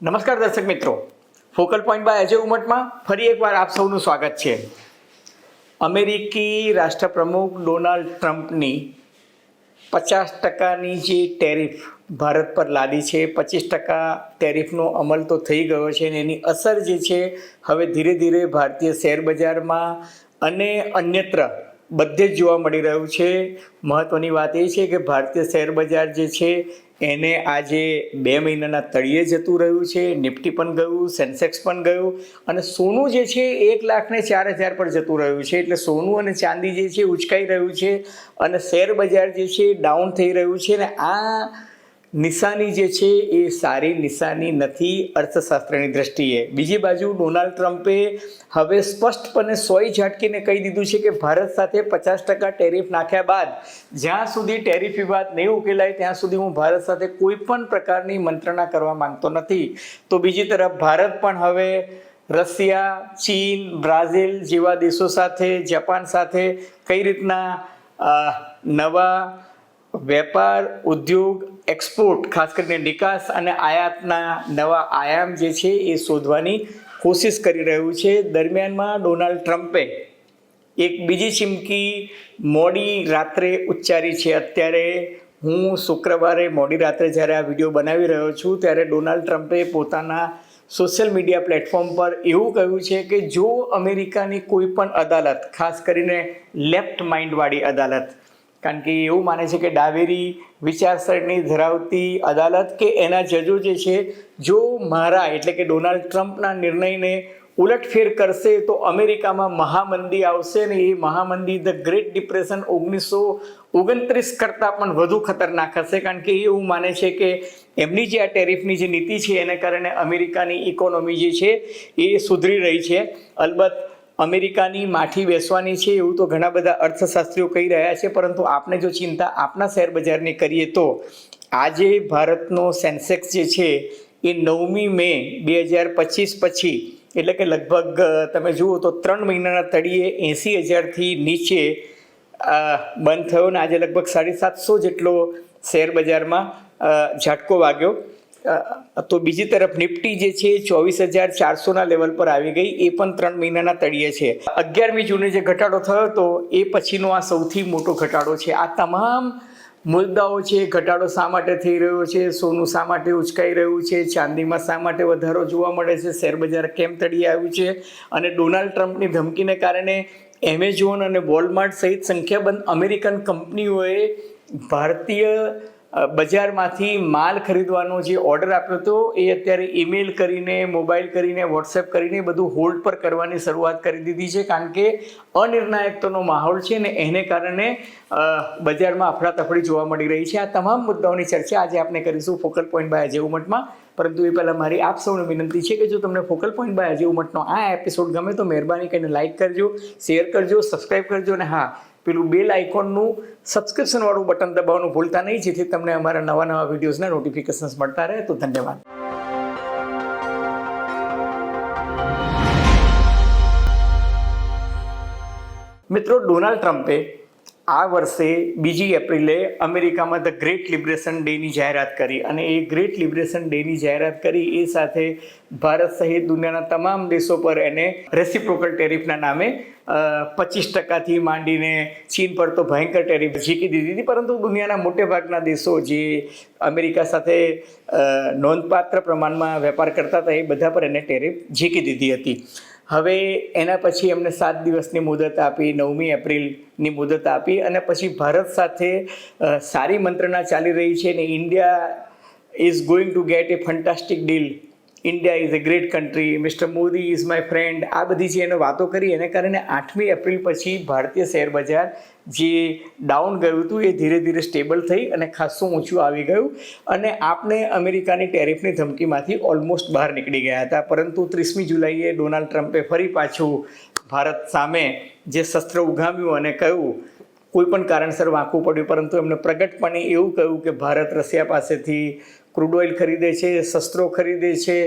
નમસ્કાર દર્શક મિત્રો. ફોકલ પોઈન્ટ બાય અજય ઉમટમાં ફરી એકવાર આપ સૌનું સ્વાગત છે. અમેરિકી રાષ્ટ્રપ્રમુખ ડોનાલ્ડ ટ્રમ્પની પચાસ ટકાની જે ટેરિફ ભારત પર લાદી છે, પચીસ ટકા ટેરિફનો અમલ તો થઈ ગયો છે અને એની અસર જે છે, હવે ધીરે ધીરે ભારતીય શેર બજારમાં અને અન્યત્ર બધે જ જોવા મળી રહ્યું છે. મહત્ત્વની વાત એ છે કે ભારતીય શેર બજાર જે છે, એને આજે બે મહિનાના તળિયે જતું રહ્યું છે. નિફ્ટી પણ ગયું, સેન્સેક્સ પણ ગયું અને સોનું જે છે એક લાખને ચાર હજાર પર જતું રહ્યું છે. એટલે સોનું અને ચાંદી જે છે ઉચકાઈ રહ્યું છે અને શેર બજાર જે છે ડાઉન થઈ રહ્યું છે ને આ નિશાની જે છે એ સારી નિશાની નથી અર્થશાસ્ત્રની દ્રષ્ટિએ. બીજી બાજુ ડોનાલ્ડ ટ્રમ્પે હવે સ્પષ્ટપણે સોય ઝાટકીને કહી દીધું છે કે ભારત સાથે પચાસ ટકા ટેરિફ નાખ્યા બાદ જ્યાં સુધી ટેરિફ વિવાદ નહીં ઉકેલાય ત્યાં સુધી હું ભારત સાથે કોઈ પણ પ્રકારની મંત્રણા કરવા માંગતો નથી. તો બીજી તરફ ભારત પણ હવે રશિયા, ચીન, બ્રાઝિલ જેવા દેશો સાથે, જાપાન સાથે કઈ રીતના નવા વેપાર, ઉદ્યોગ એક્સપોર્ટ ખાસ કરીને નિકાસ અને આયાતના નવા આયામ જે છે એ શોધવાની કોશિશ કરી રહ્યું છે. દરમિયાનમાં ડોનાલ્ડ ટ્રમ્પે એક બીજી ચીમકી મોડી રાત્રે ઉચ્ચારી છે. અત્યારે હું શુક્રવારે મોડી રાત્રે જ્યારે આ વીડિયો બનાવી રહ્યો છું ત્યારે ડોનાલ્ડ ટ્રમ્પે પોતાના સોશિયલ મીડિયા પ્લેટફોર્મ પર એવું કહ્યું છે કે જો અમેરિકાની કોઈ પણ અદાલત, ખાસ કરીને લેફ્ટ માઇન્ડવાળી અદાલત કારણ કે એવું માને છે કે ડાવેરી વિચારસરણી ધરાવતી અદાલત કે એના જજો જે છે, જો મારા એટલે કે ડોનાલ્ડ ટ્રમ્પના નિર્ણયને ઉલટફેર કરશે તો અમેરિકામાં મહામંદી આવશે ને એ મહામંદી ધ ગ્રેટ ડિપ્રેશન ઓગણીસો ઓગણત્રીસ કરતાં પણ વધુ ખતરનાક હશે. કારણ કે એ એવું માને છે કે એમની જે આ ટેરિફની જે નીતિ છે, એને કારણે અમેરિકાની ઇકોનોમી જે છે, એ સુધરી રહી છે. અલબત્ત અમેરિકાની માઠી બેસવાની છે એવું તો ઘણા બધા અર્થશાસ્ત્રીઓ કહી રહ્યા છે, પરંતુ આપણે જો ચિંતા આપણા શેર બજારની કરીએ તો આજે ભારતનો સેન્સેક્સ જે છે એ નવમી મે બે હજાર પચીસ પછી, એટલે કે લગભગ તમે જુઓ તો ત્રણ મહિનાના તળિયે એંસી હજારથી નીચે બંધ થયો ને આજે લગભગ સાડી સાતસો જેટલો શેર બજારમાં ઝાટકો વાગ્યો. તો બીજી તરફ નિફ્ટી જે છે ચોવીસ હજાર ચારસોના લેવલ પર આવી ગઈ. એ પણ ત્રણ મહિનાના તળિયે છે. અગિયારમી જૂને જે ઘટાડો થયો હતો, એ પછીનો આ સૌથી મોટો ઘટાડો છે. આ તમામ મુદ્દાઓ છે, ઘટાડો શા માટે થઈ રહ્યો છે, સોનું શા માટે ઉચકાઈ રહ્યું છે, ચાંદીમાં શા માટે વધારો જોવા મળે છે શેરબજાર કેમ તળિયે આવ્યું છે અને ડોનાલ્ડ ટ્રમ્પની ધમકીને કારણે એમેઝોન અને વોલમાર્ટ સહિત સંખ્યાબંધ અમેરિકન કંપનીઓએ ભારતીય બજારમાંથી માલ ખરીદવાનો જે ઓર્ડર આપ્યો હતો, એ અત્યારે ઈમેલ કરીને મોબાઈલ કરીને વોટ્સએપ કરીને બધું હોલ્ડ પર કરવાની શરૂઆત કરી દીધી છે. કારણ કે અનિર્ણાયકતાનો માહોલ છે ને એને કારણે બજારમાં અફડાતફડી જોવા મળી રહી છે. આ તમામ મુદ્દાઓની ચર્ચા આજે આપણે કરીશું ફોકલ પોઈન્ટ બાય અજય ઉમટમાં પરંતુ એ પહેલાં મારી આપ સૌને વિનંતી છે કે જો તમને ફોકલ પોઈન્ટ બાય અજય ઉમટનો આ એપિસોડ ગમે તો મહેરબાની કરીને લાઇક કરજો શેર કરજો સબસ્ક્રાઈબ કરજો અને હા પેલું બેલ આઇકોનનું સબસ્ક્રિપ્શનવાળું બટન દબાવવાનું ભૂલતા નહીં, જેથી તમને અમારા નવા નવા વિડીયોઝના નોટિફિકેશન્સ મળતા રહે. તો ધન્યવાદ. મિત્રો, ડોનાલ્ડ ટ્રમ્પે આ વર્ષે બીજી એપ્રિલે અમેરિકામાં ધ ગ્રેટ લિબરેશન ડેની જાહેરાત કરી અને એ ગ્રેટ લિબરેશન ડેની જાહેરાત કરી એ સાથે ભારત સહિત દુનિયાના તમામ દેશો પર એને રેસિપ્રોકલ ટેરિફના નામે પચીસ ટકાથી માંડીને ચીન પર તો ભયંકર ટેરિફ ઝીકી દીધી હતી. પરંતુ દુનિયાના મોટેભાગના દેશો જે અમેરિકા સાથે નોંધપાત્ર પ્રમાણમાં વેપાર કરતા હતા એ બધા પર એને ટેરિફ ઝીકી દીધી હતી. હવે એના પછી એમને સાત દિવસની મુદત આપી, નવમી એપ્રિલની મુદત આપી અને પછી ભારત સાથે સારી મંત્રણા ચાલી રહી છે ને India is going to get a fantastic deal India is a great country mister Modi is my friend આ બધી જે એને વાતો કરી, એને કારણે આઠમી એપ્રિલ પછી ભારતીય શેર બજાર જે ડાઉન ગયું હતું, એ ધીરે ધીરે સ્ટેબલ થઈ અને ખાસું ઊંચું આવી ગયું અને આપણે અમેરિકાની ટેરિફની ધમકીમાંથી ઓલમોસ્ટ બહાર નીકળી ગયા હતા. પરંતુ ત્રીસમી જુલાઈએ ડોનાલ્ડ ટ્રમ્પે ફરી પાછું ભારત સામે જે શસ્ત્ર ઉગામ્યું અને કહ્યું, કોઈ પણ કારણસર વાંકવું પડ્યું, પરંતુ એમણે પ્રગટપણે એવું કહ્યું કે ભારત રશિયા પાસેથી ક્રૂડ ઓઇલ ખરીદે છે, શસ્ત્રો ખરીદે છે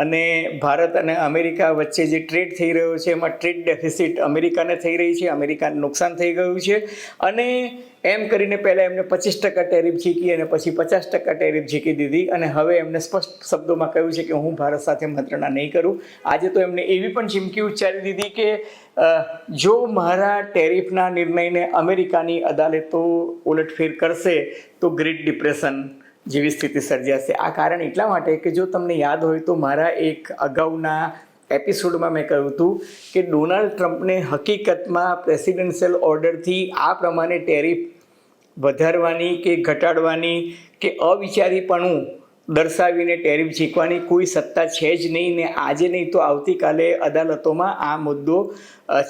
અને ભારત અને અમેરિકા વચ્ચે જે ટ્રેડ થઈ રહ્યો છે, એમાં ટ્રેડ ડેફિસિટ અમેરિકાને થઈ રહી છે, અમેરિકાને નુકસાન થઈ ગયું છે અને એમ કરીને પહેલાં એમને પચીસ ટકા ટેરિફ ઝીકી અને પછી પચાસ ટકા ટેરિફ ઝીકી દીધી અને હવે એમને સ્પષ્ટ શબ્દોમાં કહ્યું છે કે હું ભારત સાથે મંત્રણા નહીં કરું. આજે તો એમને એવી પણ ચીમકી ઉચ્ચારી દીધી કે જો મારા ટેરિફના નિર્ણયને અમેરિકાની અદાલતો ઉલટફેર કરશે, તો ગ્રેટ ડિપ્રેશન જેવી સ્થિતિ સર્જાશે. આ કારણ એટલા માટે કે જો તમને યાદ હોય તો મારા એક અગાઉના એપિસોડમાં મેં કહ્યું હતું કે ડોનાલ્ડ ટ્રમ્પને હકીકતમાં પ્રેસિડેન્શિયલ ઓર્ડરથી આ પ્રમાણે ટેરિફ વધારવાની કે ઘટાડવાની કે અવિચારીપણું દર્શાવીને ટેરિફ ઝીકવાની કોઈ સત્તા છે જ નહીં ને આજે નહીં તો આવતીકાલે અદાલતોમાં આ મુદ્દો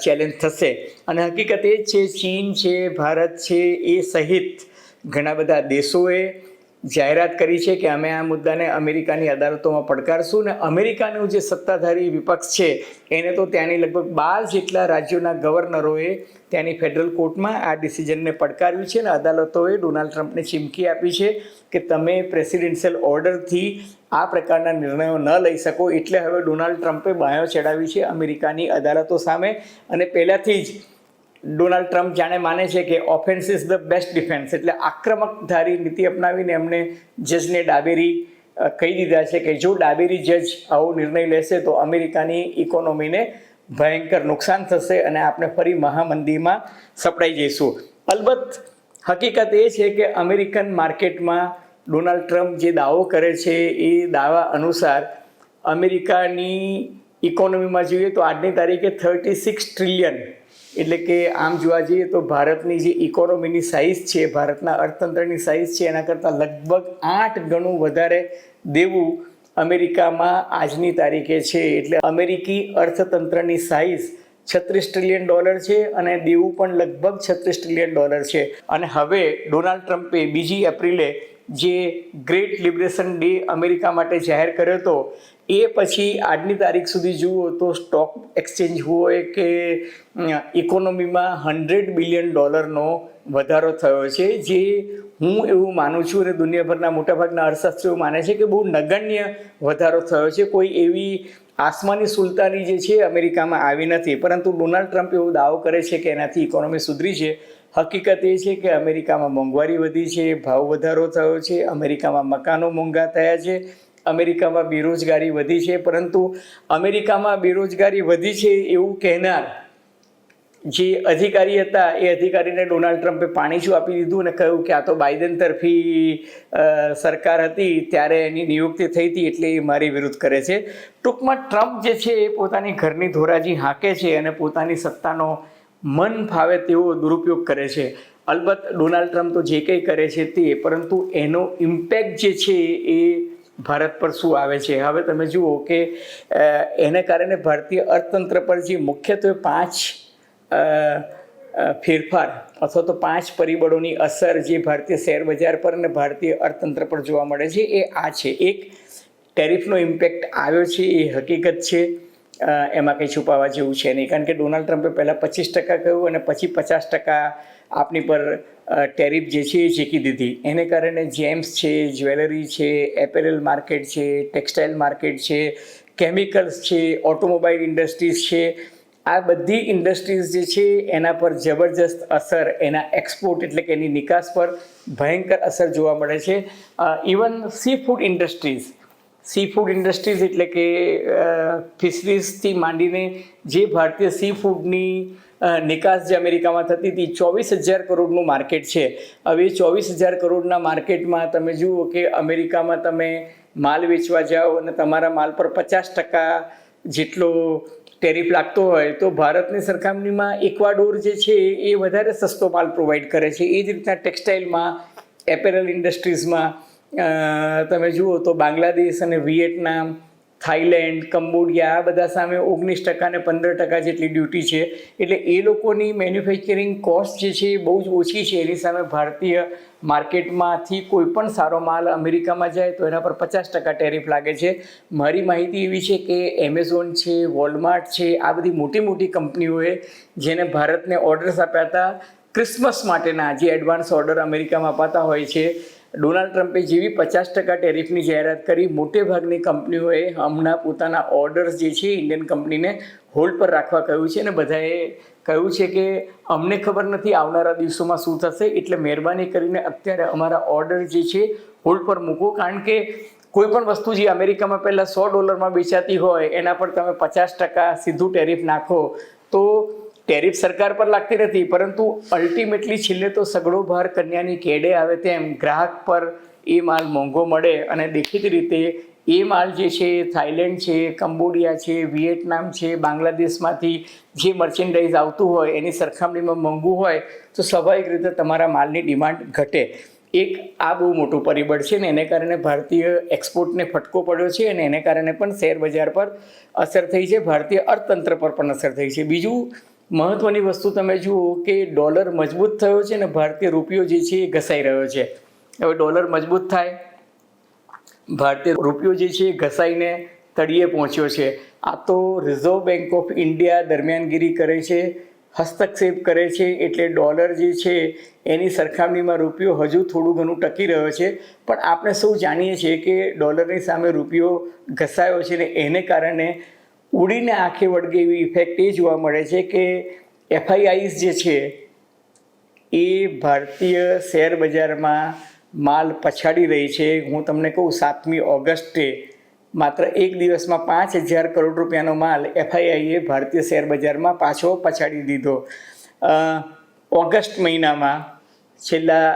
ચેલેન્જ થશે. અને હકીકત એ જ છે, ચીન છે, ભારત છે, એ સહિત ઘણા બધા દેશોએ જાહેરાત કરી છે કે અમે આ મુદ્દાને અમેરિકાની અદાલતોમાં પડકારશું ને અમેરિકાનું જે સત્તાધારી વિપક્ષ છે, એને તો ત્યાંની લગભગ બાર જેટલા રાજ્યોના ગવર્નરોએ ત્યાંની ફેડરલ કોર્ટમાં આ ડિસિઝનને પડકાર્યું છે અને અદાલતોએ ડોનાલ્ડ ટ્રમ્પને ચીમકી આપી છે કે તમે પ્રેસિડેન્શિયલ ઓર્ડરથી આ પ્રકારના નિર્ણયો ન લઈ શકો એટલે હવે ડોનાલ્ડ ટ્રમ્પે બાયો ચડાવી છે અમેરિકાની અદાલતો સામે અને પહેલાંથી જ ડોનાલ્ડ ટ્રમ્પ જાણે માને છે કે offence is the best defence એટલે આક્રમકધારી નીતિ અપનાવીને એમને જજને ડાબેરી કહી દીધા છે કે જો ડાબેરી જજ આવો નિર્ણય લેશે તો અમેરિકાની ઇકોનોમીને ભયંકર નુકસાન થશે અને આપણે ફરી મહામંદીમાં સપડાઈ જઈશું. અલબત્ત, હકીકત એ છે કે અમેરિકન માર્કેટમાં ડોનાલ્ડ ટ્રમ્પ જે દાવો કરે છે એ દાવા અનુસાર અમેરિકાની ઇકોનોમીમાં જોઈએ તો આજની તારીખે થર્ટી સિક્સ ટ્રિલિયન એટલે કે આમ જોવા જઈએ તો ભારતની જે ઇકોનોમીની સાઇઝ છે, ભારતના અર્થતંત્રની સાઇઝ છે, એના કરતાં લગભગ આઠ ગણું વધારે દેવું અમેરિકામાં આજની તારીખે છે. એટલે અમેરિકી અર્થતંત્રની સાઇઝ છત્રીસ ટ્રિલિયન ડોલર છે અને દેવું પણ લગભગ છત્રીસ ટ્રિલિયન ડોલર છે. અને હવે ડોનાલ્ડ ટ્રમ્પે બીજી એપ્રિલે જે ગ્રેટ લિબરેશન ડે અમેરિકા માટે જાહેર કર્યો હતો, એ પછી આજની તારીખ સુધી જુઓ તો સ્ટોક એક્સચેન્જ હોય કે ઇકોનોમીમાં હંડ્રેડ બિલિયન ડોલરનો વધારો થયો છે, જે હું એવું માનું છું અને દુનિયાભરના મોટાભાગના અર્થશાસ્ત્રીઓ માને છે કે બહુ નગણ્ય વધારો થયો છે. કોઈ એવી આસમાની સુલતાની જે છે અમેરિકામાં આવી નથી. પરંતુ ડોનાલ્ડ ટ્રમ્પ એવો દાવો કરે છે કે એનાથી ઇકોનોમી સુધરી છે. હકીકત એ છે કે અમેરિકામાં મોંઘવારી વધી છે, ભાવ વધારો થયો છે, અમેરિકામાં મકાનો મોંઘા થયા છે, અમેરિકામાં બેરોજગારી વધી છે, પરંતુ અમેરિકામાં બેરોજગારી વધી છે એવું કહેનાર જે અધિકારી હતા, એ અધિકારીને ડોનાલ્ડ ટ્રમ્પે પાણી શું આપી દીધું અને કહ્યું કે આ તો બાઇડન તરફી સરકાર હતી, ત્યારે એની નિયુક્તિ થઈ હતી એટલે એ મારી વિરુદ્ધ કરે છે. ટૂંકમાં ટ્રમ્પ જે છે એ પોતાની ઘરની ધોરાજી હાંકે છે અને પોતાની સત્તાનો મન ફાવે તેવો દુરુપયોગ કરે છે. અલબત્ત ડોનાલ્ડ ટ્રમ્પ તો જે કંઈ કરે છે તે, પરંતુ એનો ઇમ્પેક્ટ જે છે એ ભારત પર શું આવે છે? હવે તમે જુઓ કે એને કારણે ભારતીય અર્થતંત્ર પર જે મુખ્યત્વે પાંચ ફેરફાર અથવા તો પાંચ પરિબળોની અસર જે ભારતીય શેર બજાર પર અને ભારતીય અર્થતંત્ર પર જોવા મળે છે એ આ છે. એક, ટેરિફનો ઇમ્પેક્ટ આવ્યો છે, એ હકીકત છે. એમાં કંઈ છુપાવવા જેવું છે નહીં. કારણ કે ડોનાલ્ડ ટ્રમ્પે પહેલાં પચીસ ટકા કહ્યું અને પછી પચાસ ટકા આપની પર ટેરિફ જે છે એ ચેકી દીધી. એને કારણે જેમ્સ છે, જ્વેલરી છે, એપેરલ માર્કેટ છે, ટેક્સટાઇલ માર્કેટ છે, કેમિકલ્સ છે ઓટોમોબાઈલ ઇન્ડસ્ટ્રીઝ છે. આ બધી ઇન્ડસ્ટ્રીઝ જે છે એના પર જબરજસ્ત અસર, એના એક્સપોર્ટ એટલે કે એની નિકાસ પર ભયંકર અસર જોવા મળે છે. Even seafood industries seafood industries એટલે કે ફિશરીઝથી માંડીને જે ભારતીય સી ફૂડની નિકાસ જે અમેરિકામાં થતી હતી, ચોવીસ હજાર કરોડનું માર્કેટ છે. હવે ચોવીસ હજાર કરોડના માર્કેટમાં તમે જુઓ કે અમેરિકામાં તમે માલ વેચવા જાઓ અને તમારા માલ પર પચાસ ટકા જેટલો ટેરિફ લાગતો હોય, તો ભારતની સરખામણીમાં ઇક્વાડોર જે છે, એ વધારે સસ્તો માલ પ્રોવાઈડ કરે છે. એ જ રીતના ટેક્સટાઇલમાં, એપેરલ ઇન્ડસ્ટ્રીઝમાં તમે જુઓ તો બાંગ્લાદેશ અને વિયેટનામ થાઈલેન્ડ કંબોડિયા આ બધા સામે ઓગણીસ ટકા ને પંદર ટકા જેટલી ડ્યુટી છે. એટલે એ લોકોની મેન્યુફેક્ચરિંગ કોસ્ટ જે છે એ બહુ જ ઓછી છે. એની સામે ભારતીય માર્કેટમાંથી કોઈ પણ સારો માલ અમેરિકામાં જાય તો એના પર પચાસ ટકા ટેરિફ લાગે છે. મારી માહિતી એવી છે કે એમેઝોન છે, વોલમાર્ટ છે, આ બધી મોટી મોટી કંપનીઓએ જેને ભારતને ઓર્ડર્સ આપ્યા હતા, ક્રિસમસ માટેના જે એડવાન્સ ઓર્ડર અમેરિકામાં અપાતા હોય છે ડોનાલ્ડ ટ્રમ્પે જેવી પચાસ ટકા ટેરિફની જાહેરાત કરી, મોટે ભાગની કંપનીઓએ હમણાં પોતાના ઓર્ડર્સ જે છે, ઇન્ડિયન કંપનીને હોલ્ડ પર રાખવા કહ્યું છે અને બધાએ કહ્યું છે કે અમને ખબર નથી આવનારા દિવસોમાં શું થશે, એટલે મહેરબાની કરીને અત્યારે અમારા ઓર્ડર જે છે, હોલ્ડ પર મૂકો. કારણ કે કોઈ પણ વસ્તુ જે અમેરિકામાં પહેલાં સો ડોલરમાં વેચાતી હોય, એના પર તમે પચાસ ટકા સીધું ટેરિફ નાખો, તો ટેરિફ સરકાર પર લાગતી નથી, પરંતુ અલ્ટિમેટલી છેલ્લે તો સગડો ભાર કન્યાની કેડે આવે તેમ ગ્રાહક પર એ માલ મોંઘો મળે અને દેખીતી રીતે એ માલ જે છે થાઈલેન્ડ છે, કંબોડિયા છે વિયેટનામ છે, બાંગ્લાદેશમાંથી જે મર્ચેન્ડાઇઝ આવતું હોય, એની સરખામણીમાં મોંઘું હોય, તો સ્વાભાવિક રીતે તમારા માલની ડિમાન્ડ ઘટે. એક આ બહુ મોટું પરિબળ છે ને, એને કારણે ભારતીય એક્સપોર્ટને ફટકો પડ્યો છે અને એને કારણે પણ શેર બજાર પર અસર થઈ છે, ભારતીય અર્થતંત્ર પર પણ અસર થઈ છે. બીજું મહત્ત્વની વસ્તુ તમે જુઓ કે ડોલર મજબૂત થયો છે ને ભારતીય રૂપિયો જે છે એ ઘસાઈ રહ્યો છે. હવે ડોલર મજબૂત થાય. ભારતીય રૂપિયો જે છે એ ઘસાઈને તળિયે પહોંચ્યો છે. આ તો રિઝર્વ બેંક ઓફ ઇન્ડિયા દરમિયાનગીરી કરે છે, હસ્તક્ષેપ કરે છે, એટલે ડોલર જે છે એની સરખામણીમાં રૂપિયો હજુ થોડું ઘણું ટકી રહ્યો છે. પણ આપણે સૌ જાણીએ છીએ કે ડોલરની સામે રૂપિયો ઘસાયો છે ને એને કારણે ઉડીને આંખે વળગે એવી ઇફેક્ટ એ જોવા મળે છે કે એફઆઈઆઈસ જે છે, એ ભારતીય શેર બજારમાં માલ પછાડી રહી છે. હું તમને કહું, સાતમી ઓગસ્ટે માત્ર એક દિવસમાં પાંચ હજાર કરોડ રૂપિયાનો માલ એફઆઈઆઈએ ભારતીય શેર બજારમાં પાછો પછાડી દીધો. ઓગસ્ટ મહિનામાં છેલ્લા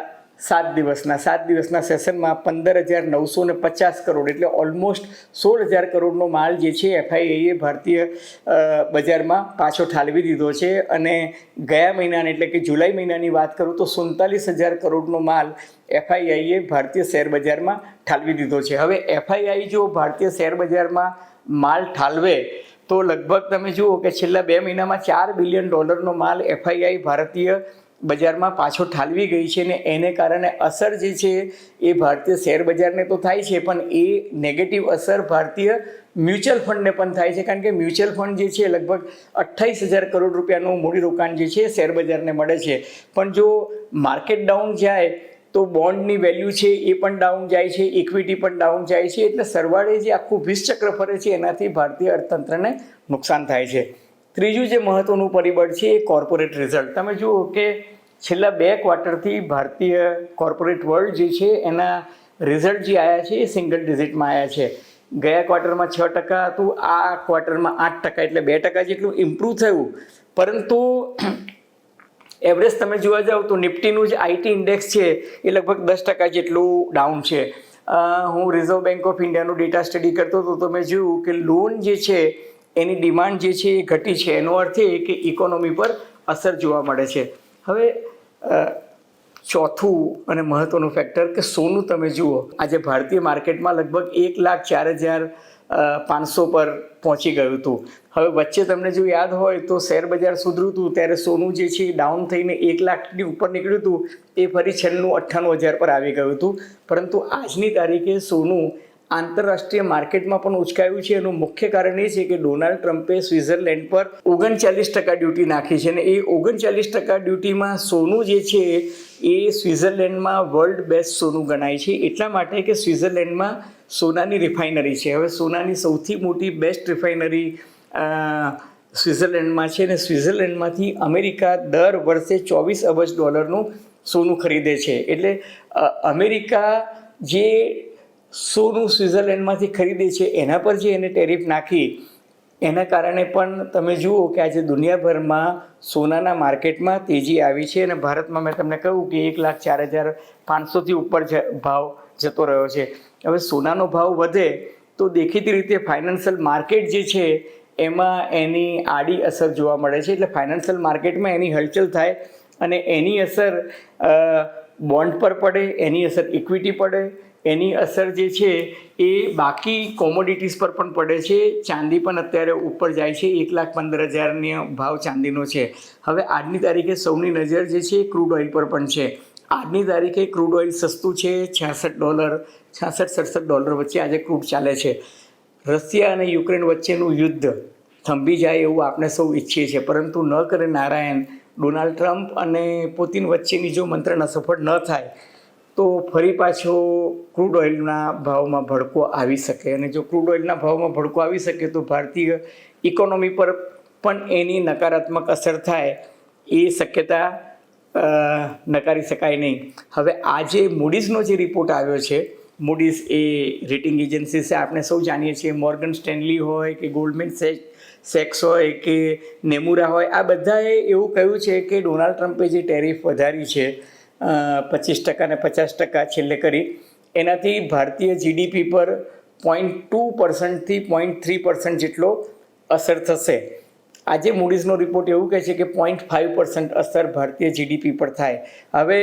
સાત દિવસના સાત દિવસના સેશનમાં પંદર હજાર નવસો ને પચાસ કરોડ, એટલે ઓલમોસ્ટ સોળ હજાર કરોડનો માલ જે છે એફઆઈઆઈએ ભારતીય બજારમાં પાછો ઠાલવી દીધો છે. અને ગયા મહિનાની, એટલે કે જુલાઈ મહિનાની વાત કરું તો સુડતાલીસ હજાર કરોડનો માલ એફઆઈઆઈએ ભારતીય શેર બજારમાં ઠાલવી દીધો છે. હવે એફઆઈઆઈ જો ભારતીય શેર બજારમાં માલ ઠાલવે, તો લગભગ તમે જુઓ કે છેલ્લા બે મહિનામાં ચાર બિલિયન ડોલરનો માલ એફઆઈઆઈ ભારતીય બજારમાં પાછો ઠાલવી ગઈ છે ને એને કારણે અસર જે છે એ ભારતીય શેર બજારને તો થાય છે, પણ એ નેગેટિવ અસર ભારતીય મ્યુચ્યુઅલ ફંડને પણ થાય છે. કારણ કે મ્યુચ્યુઅલ ફંડ જે છે લગભગ અઠ્ઠાવીસ હજાર કરોડ રૂપિયાનું મૂડીરોકાણ જે છે શેર બજારને મળે છે. પણ જો માર્કેટ ડાઉન જાય તો બોન્ડની વેલ્યુ છે એ પણ ડાઉન જાય છે, ઇક્વિટી પણ ડાઉન જાય છે, એટલે સરવાળે જે આખું વિષચક્ર ફરે છે એનાથી ભારતીય અર્થતંત્રને નુકસાન થાય છે. ત્રીજું જે મહત્ત્વનું પરિબળ છે એ કોર્પોરેટ રિઝલ્ટ તમે જુઓ કે છેલ્લા બે ક્વાર્ટરથી ભારતીય કોર્પોરેટ વર્લ્ડ જે છે, એના રિઝલ્ટ જે આવ્યા છે, એ સિંગલ ડિઝિટમાં આવ્યા છે. ગયા ક્વાર્ટરમાં છ ટકા હતું, આ ક્વાર્ટરમાં આઠ ટકા, એટલે બે ટકા જેટલું ઇમ્પ્રૂવ થયું. પરંતુ એવરેજ તમે જોવા જાઓ તો નિફ્ટીનું જે આઈટી ઇન્ડેક્સ છે, એ લગભગ દસ ટકા જેટલું ડાઉન છે. હું રિઝર્વ બેંક ઓફ ઇન્ડિયાનું ડેટા સ્ટડી કરતો હતો, તો મેં જોયું કે લોન જે છે, એની ડિમાન્ડ જે છે, એ ઘટી છે. એનો અર્થ એ કે ઇકોનોમી પર અસર જોવા મળે છે. હવે ચોથું અને મહત્ત્વનું ફેક્ટર કે સોનું તમે જુઓ, આજે ભારતીય માર્કેટમાં લગભગ એક લાખ ચાર હજાર પાંચસો પર પહોંચી ગયું હતું. હવે વચ્ચે તમને જો યાદ હોય તો શેર બજાર સુધર્યું હતું, ત્યારે સોનું જે છે ડાઉન થઈને એક લાખની ઉપર નીકળ્યું હતું, એ ફરી છેલ્લું અઠ્ઠાણું હજાર પર આવી ગયું હતું. પરંતુ આજની તારીખે સોનું આંતરરાષ્ટ્રીય માર્કેટમાં પણ ઉચકાયું છે. એનું મુખ્ય કારણ એ છે કે ડોનાલ્ડ ટ્રમ્પે સ્વિટ્ઝરલેન્ડ પર ઓગણચાલીસ ટકા ડ્યુટી નાખી છે અને એ ઓગણચાલીસ ટકા ડ્યુટીમાં સોનું જે છે એ સ્વિટ્ઝરલેન્ડમાં વર્લ્ડ બેસ્ટ સોનું ગણાય છે. એટલા માટે કે સ્વિટ્ઝરલેન્ડમાં સોનાની રિફાઇનરી છે. હવે સોનાની સૌથી મોટી બેસ્ટ રિફાઇનરી સ્વિટ્ઝરલેન્ડમાં છે અને સ્વિટ્ઝરલેન્ડમાંથી અમેરિકા દર વર્ષે ચોવીસ અબજ ડોલરનું સોનું ખરીદે છે. એટલે અમેરિકા જે સોનું સ્વિટ્ઝરલેન્ડમાંથી ખરીદે છે, એના પર જે એને ટેરિફ નાખી, એના કારણે પણ તમે જુઓ કે આજે દુનિયાભરમાં સોનાના માર્કેટમાં તેજી આવી છે અને ભારતમાં મેં તમને કહ્યું કે એક લાખ ચાર હજાર પાંચસોથી ઉપર ભાવ જતો રહ્યો છે. હવે સોનાનો ભાવ વધે તો દેખીતી રીતે ફાઇનાન્શિયલ માર્કેટ જે છે, એમાં એની આડી અસર જોવા મળે છે. એટલે ફાઇનાન્શિયલ માર્કેટમાં એની હલચલ થાય અને એની અસર બોન્ડ પર પડે, એની અસર ઇક્વિટી પડે એની અસર જે છે એ બાકી કોમોડિટીઝ પર પણ પડે છે. ચાંદી પણ અત્યારે ઉપર જાય છે. એક લાખ પંદર હજારની ભાવ ચાંદીનો છે. હવે આજની તારીખે સૌની નજર જે છે એ ક્રૂડ ઓઇલ પર પણ છે. આજની તારીખે ક્રૂડ ઓઇલ સસ્તું છે. છાસઠ ડોલર છાસઠ સડસઠ ડોલર વચ્ચે આજે ક્રૂડ ચાલે છે. રશિયા અને યુક્રેન વચ્ચેનું યુદ્ધ થંભી જાય એવું આપણે સૌ ઈચ્છીએ છીએ. પરંતુ ન કરે નારાયણ, ડોનાલ્ડ ટ્રમ્પ અને પુતિન વચ્ચેની જો મંત્રણા સફળ ન થાય, તો ફરી પાછો ક્રૂડ ઓઇલના ભાવમાં ભડકો આવી શકે અને જો ક્રૂડ ઓઇલના ભાવમાં ભડકો આવી શકે તો ભારતીય ઇકોનોમી પર પણ એની નકારાત્મક અસર થાય એ શક્યતા નકારી શકાય નહીં. હવે આજે મૂડીઝનો જે રિપોર્ટ આવ્યો છે, મૂડીઝ એ રેટિંગ એજન્સી છે, આપણે સૌ જાણીએ છીએ મોર્ગન સ્ટેનલી હોય કે ગોલ્ડમેન સેક સેક્સ હોય કે નેમુરા હોય, આ બધાએ એવું કહ્યું છે કે ડોનાલ્ડ ટ્રમ્પે જે ટેરિફ વધારી છે પચીસ ટકા ને પચાસ ટકા છેલ્લે કરી એનાથી ભારતીય જીડીપી પર પોઈન્ટ ટુ પર્સન્ટથી પોઈન્ટ થ્રી પર્સન્ટ જેટલો અસર થશે. આજે મૂડીઝનો રિપોર્ટ એવું કહે છે કે પોઈન્ટ ફાઇવ પર્સન્ટ અસર ભારતીય જીડીપી પર થાય. હવે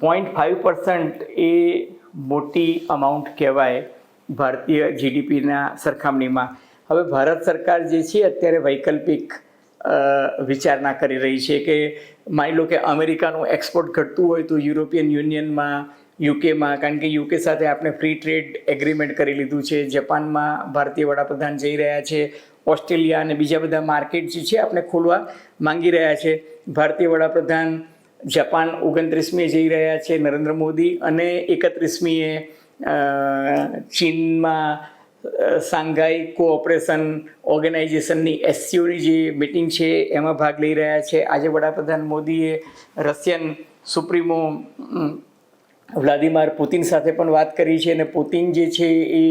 પોઈન્ટ ફાઇવ પર્સન્ટ એ મોટી અમાઉન્ટ કહેવાય ભારતીય જીડીપીના સરખામણીમાં. હવે ભારત સરકાર જે છે અત્યારે વૈકલ્પિક વિચારણા કરી રહી છે કે માની લો કે અમેરિકાનું એક્સપોર્ટ ઘટતું હોય તો યુરોપિયન યુનિયનમાં યુકેમાં, કારણ કે યુકે સાથે આપણે ફ્રી ટ્રેડ એગ્રીમેન્ટ કરી લીધું છે. જપાનમાં ભારતીય વડાપ્રધાન જઈ રહ્યા છે. ઓસ્ટ્રેલિયા અને બીજા બધા માર્કેટ જે છે આપણે ખોલવા માંગી રહ્યા છે. ભારતીય વડાપ્રધાન જાપાન ઓગણત્રીસમીએ જઈ રહ્યા છે, નરેન્દ્ર મોદી અને એકત્રીસમીએ ચીનમાં સાંઘાઈ કોઓપરેશન ઓર્ગેનાઇઝેશનની એસસીઓની જે મિટિંગ છે એમાં ભાગ લઈ રહ્યા છે. આજે વડાપ્રધાન મોદીએ રશિયન સુપ્રીમો વ્લાદિમીર પુતિન સાથે પણ વાત કરી છે અને પુતિન જે છે એ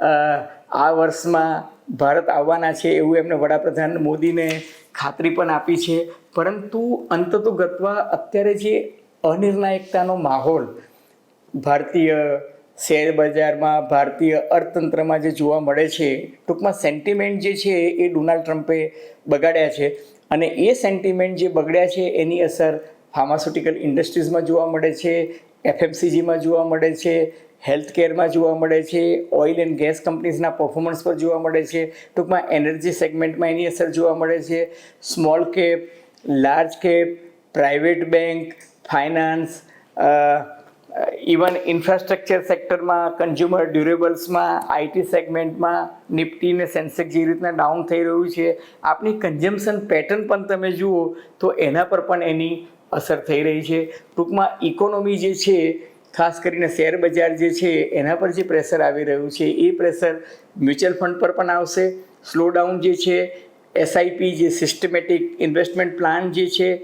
આ વર્ષમાં ભારત આવવાના છે એવું એમને વડાપ્રધાન મોદીને ખાતરી પણ આપી છે. પરંતુ અંત તો ગતવા અત્યારે જે અનિર્ણાયકતાનો માહોલ ભારતીય શેર બજારમાં, ભારતીય અર્થતંત્રમાં જે જોવા મળે છે, ટૂંકમાં સેન્ટિમેન્ટ જે છે એ ડોનાલ્ડ ટ્રમ્પે બગાડ્યા છે. અને એ સેન્ટિમેન્ટ જે બગડ્યા છે એની અસર ફાર્માસ્યુટિકલ ઇન્ડસ્ટ્રીઝમાં જોવા મળે છે એફએમસીજીમાં જોવા મળે છે હેલ્થ કેરમાં જોવા મળે છે, ઓઇલ એન્ડ ગેસ કંપનીઝના પરફોર્મન્સ પર જોવા મળે છે, ટૂંકમાં એનર્જી સેગમેન્ટમાં એની અસર જોવા મળે છે. Small cap large cap private bank finance even infrastructure સેક્ટરમાં કન્ઝ્યુમર ડ્યુરેબલ્સમાં આઈટી સેગમેન્ટમાં નિફ્ટી ને સેન્સેક્સ જે રીતના ડાઉન થઈ રહ્યું છે. આપની કન્ઝમ્પશન પેટર્ન પણ તમે જુઓ તો એના પર પણ એની અસર થઈ રહી છે. ટૂંકમાં ઇકોનોમી જે છે, ખાસ કરીને શેર બજાર જે છે, એના પર જે પ્રેશર આવી રહ્યું છે, એ પ્રેશર મ્યુચ્યુઅલ ફંડ પર પણ આવશે. સ્લો ડાઉન જે છે એસઆઈપી જે સિસ્ટમેટિક ઇન્વેસ્ટમેન્ટ પ્લાન જે છે,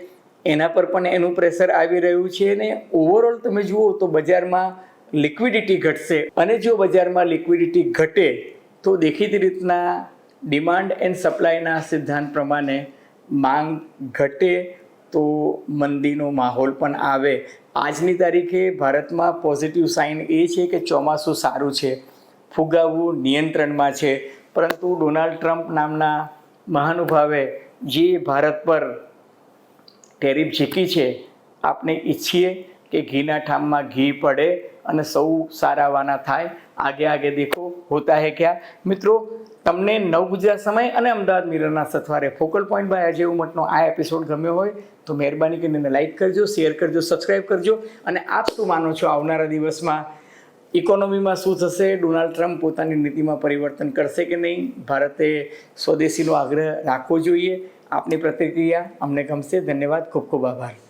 એના પર પણ એનું પ્રેશર આવી રહ્યું છે. અને ઓવરઓલ તમે જુઓ તો બજારમાં લિક્વિડિટી ઘટશે. અને જો બજારમાં લિક્વિડિટી ઘટે, તો દેખીતી રીતના ડિમાન્ડ એન્ડ સપ્લાયના સિદ્ધાંત પ્રમાણે માંગ ઘટે. તો મંદીનો માહોલ પણ આવે. આજની તારીખે ભારતમાં પોઝિટિવ સાઇન એ છે કે ચોમાસું સારું છે. ફુગાવું નિયંત્રણમાં છે. પરંતુ ડોનાલ્ડ ટ્રમ્પ નામના મહાનુભાવે જે ભારત પર ટેરિફ ઝીકી છે આપણે ઈચ્છીએ કે ઘીના ઠામમાં ઘી પડે અને સૌ સારાવાના થાય. આગે આગે દેખો, હોતા હે ક્યાં? મિત્રો, તમને નવ ગુજરાત સમય અને અમદાવાદ મિરરના સથવારે ફોકલ પોઈન્ટ બાય અજય ઉમટનો આ એપિસોડ ગમ્યો હોય, તો મહેરબાની કરીને લાઈક કરજો શેર કરજો સબસ્ક્રાઈબ કરજો, અને આપ શું માનો છો આવનારા દિવસમાં ઇકોનોમીમાં શું થશે, ડોનાલ્ડ ટ્રમ્પ પોતાની નીતિમાં પરિવર્તન કરશે કે નહીં? ભારતે સ્વદેશીનો આગ્રહ રાખવો જોઈએ. આપની પ્રતિક્રિયા અમને ગમશે. ધન્યવાદ. ખૂબ ખૂબ આભાર.